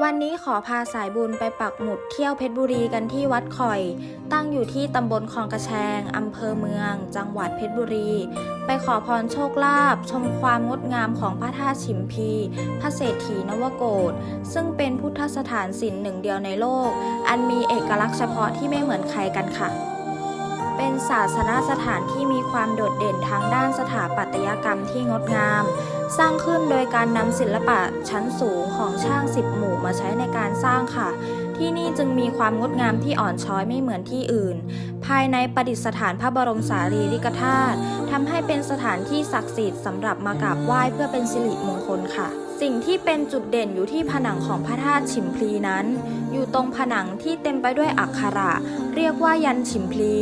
วันนี้ขอพาสายบุญไปปักหมุดเที่ยวเพชรบุรีกันที่วัดคอย ตั้งอยู่ที่ตำบลคลองกระแชงอำเภอเมือง จังหวัดเพชรบุรี ไปขอพรโชคลาภชมความงดงามของพระธาตุฉิมพี พระเศรษฐีนวโกฏซึ่งเป็นพุทธสถานศิลป์หนึ่งเดียวในโลก อันมีเอกลักษณ์เฉพาะที่ไม่เหมือนใครกันค่ะ เป็นศาสนสถานที่มีความโดดเด่นทางด้านสถาปัตยกรรมที่งดงาม สร้างขึ้นโดยการนำศิลปะชั้นสูงของช่างสิบหมู่มาใช้ในการสร้างค่ะ ที่นี่จึงมีความงดงามที่อ่อนช้อยไม่เหมือนที่อื่น ภายในประดิษฐานพระบรมสารีริกธาตุทำให้เป็นสถานที่ศักดิ์สิทธิ์สำหรับมากราบไหว้เพื่อเป็นสิริมงคลค่ะ สิ่งที่เป็นจุดเด่นอยู่ที่ผนังของพระธาตุฉิมพลีนั้น อยู่ตรงผนังที่เต็มไปด้วยอักขระ เรียกว่ายันฉิมพลี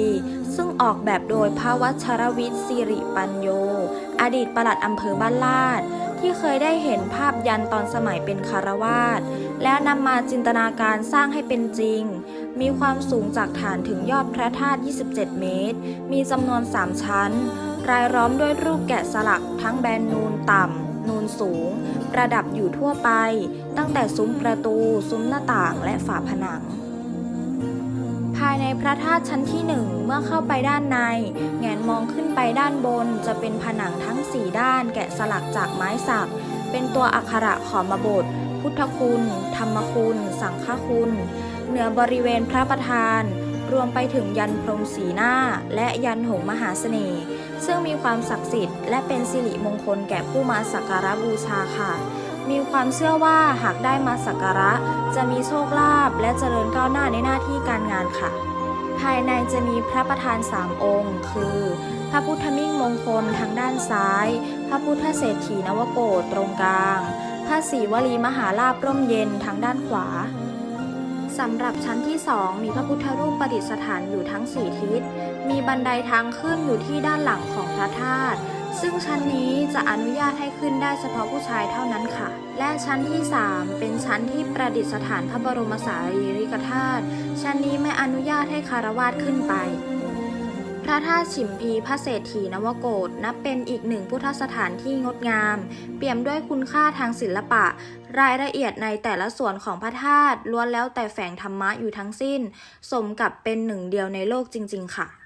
ซึ่งออกแบบโดยพระวัชรวิทย์สิริปัญโย อดีตปลัดอำเภอบ้านลาด ที่เคยได้เห็นภาพยันตอนสมัยเป็นคารวาสและนำมาจินตนาการสร้างให้เป็นจริง มีความสูงจากฐานถึงยอดพระธาตุ 27 เมตร มีจำนวน 3 ชั้น รายล้อมด้วยรูปแกะสลักทั้งแบนนูนต่ำ นูนสูง ประดับอยู่ทั่วไป ตั้งแต่ซุ้มประตู ซุ้มหน้าต่างและฝาผนังายในพระธาตุชั้นที่หนึ่งเมื่อเข้าไปด้านในแงนมองขึ้นไปด้านบน จะเป็นผนังทั้งสี่ด้านแกะสลักจากไม้สัก เป็นตัวอักขระขอมบท พุทธคุณ ธรรมคุณ สังฆคุณ เหนือบริเวณพระประธาน รวมไปถึงยันพรมสีหน้า และยันหงส์มหาเสน่ห์ ซึ่งมีความศักดิ์สิทธิ์และเป็นสิริมงคลแก่ผู้มาสักการะบูชาค่ะ มีความเชื่อว่าหากได้มาสักการะ จะมีโชคลาภและเจริญก้าวหน้าในหน้าที่การงานค่ะ ภายในจะมีพระประธานสามองค์ คือ พระพุทธมิ่งมงคลทางด้านซ้าย พระพุทธเศรษฐีนวโกฏตรงกลาง พระศรีวลีมหาลาภร่มเย็นทางด้านขวาสำหรับชั้นที่ 2 มีพระพุทธรูปประดิษฐานอยู่ทั้ง 4 ทิศ มีบันไดทางขึ้นอยู่ที่ด้านหลังของพระธาตุ ซึ่งชั้นนี้จะอนุญาตให้ขึ้นได้เฉพาะผู้ชายเท่านั้นค่ะ และชั้นที่ 3 เป็นชั้นที่ประดิษฐานพระบรมสารีริกธาตุ ชั้นนี้ไม่อนุญาตให้คารวาสขึ้นไป พระธาตุฉิมพีพระเศรษฐีนวโกฏนับเป็นอีกหนึ่งพุทธสถานที่งดงาม เปี่ยมด้วยคุณค่าทางศิลปะ รายละเอียดในแต่ละส่วนของพระธาตุล้วนแล้วแต่แฝงธรรมะอยู่ทั้งสิ้น สมกับเป็นหนึ่งเดียวในโลกจริง ๆ ค่ะ